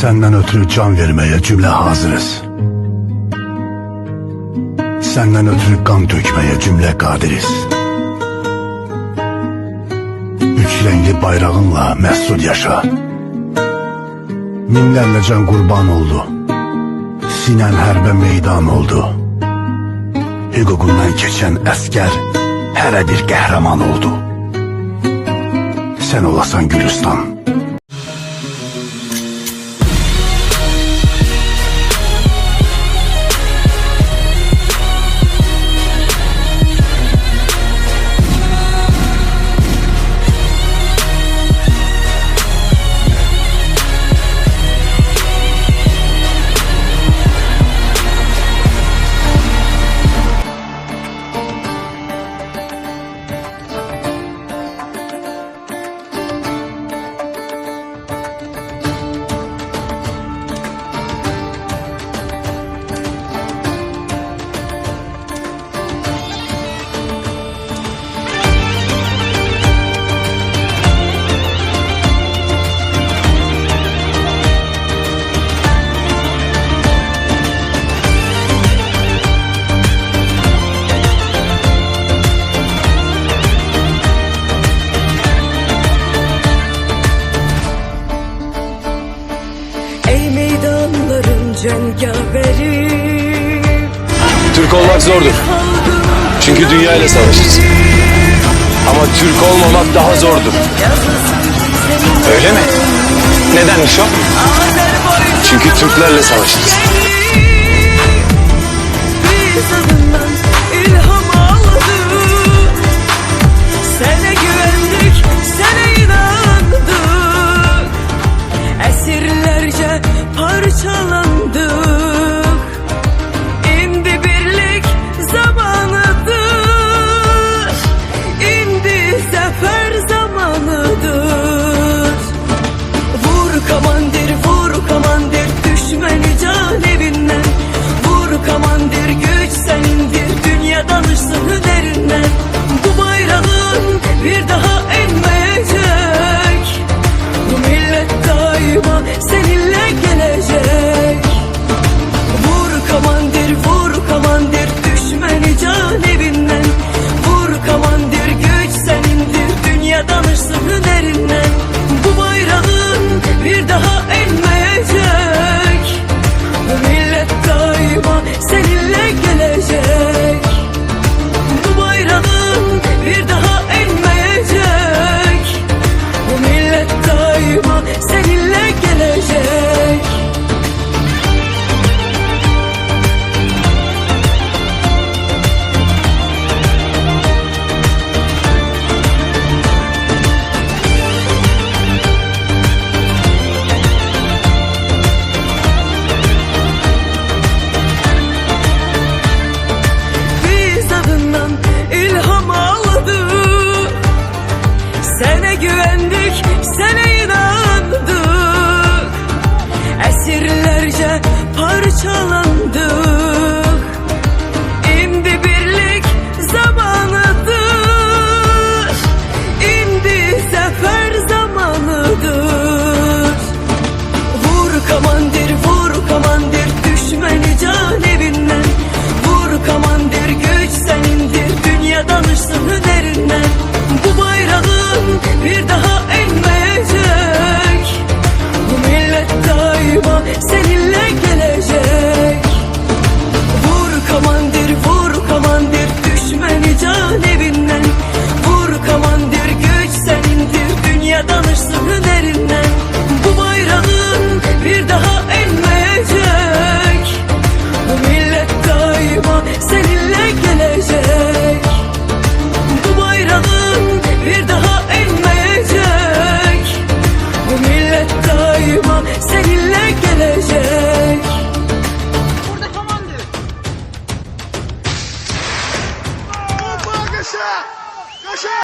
Senden ötürü can vermeye cümle hazırız. Senden ötürü kan dökmeye cümle kadiriz. Üç renkli bayrağınla mesut yaşa. Minlerle can kurban oldu. Sinen herbe meydan oldu. Hüququndan keçen əskər hərə bir qəhrəman oldu. Sən olasan Gülüstan. Türk olmak zordur. Çünkü dünya ile savaşırız. Ama Türk olmamak daha zordur. Öyle mi? Nedenmiş o? Çünkü Türklerle savaşırız. one